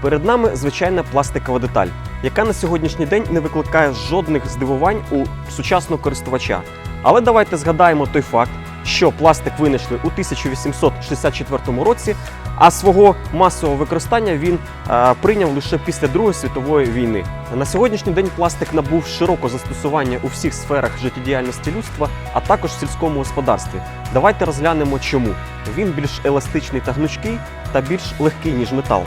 Перед нами звичайна пластикова деталь, яка на сьогоднішній день не викликає жодних здивувань у сучасного користувача. Але давайте згадаємо той факт, що пластик винайшли у 1864 році, а свого масового використання він е, прийняв лише після Другої світової війни. На сьогоднішній день пластик набув широко застосування у всіх сферах життєдіяльності людства, а також в сільському господарстві. Давайте розглянемо, чому він більш еластичний та гнучкий та більш легкий ніж метал.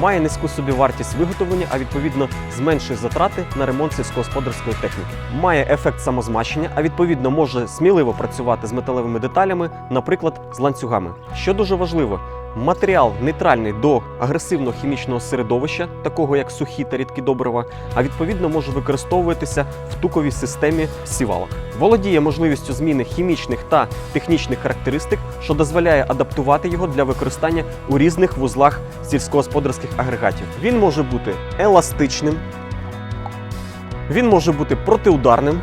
Має низьку собівартість виготовлення, а відповідно зменшує затрати на ремонт сільськогосподарської техніки. Має ефект самозмащення, а відповідно може сміливо працювати з металевими деталями, наприклад, з ланцюгами. Що дуже важливо, матеріал нейтральний до агресивного хімічного середовища, такого як сухі та рідкі добрива, а відповідно може використовуватися в туковій системі сівалок. Володіє можливістю зміни хімічних та технічних характеристик, що дозволяє адаптувати його для використання у різних вузлах сільськогосподарських агрегатів. Він може бути еластичним, він може бути протиударним,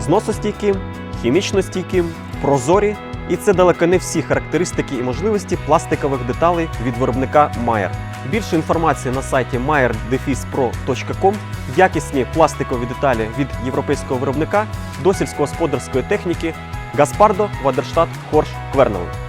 зносостійким, хімічно стійким, прозорі. І це далеко не всі характеристики і можливості пластикових деталей від виробника Mayer. Більше інформації на сайті mayer-pro.com, якісні пластикові деталі від європейського виробника до сільськогосподарської техніки Гаспардо, Вадерштат, Хорш, Квернел.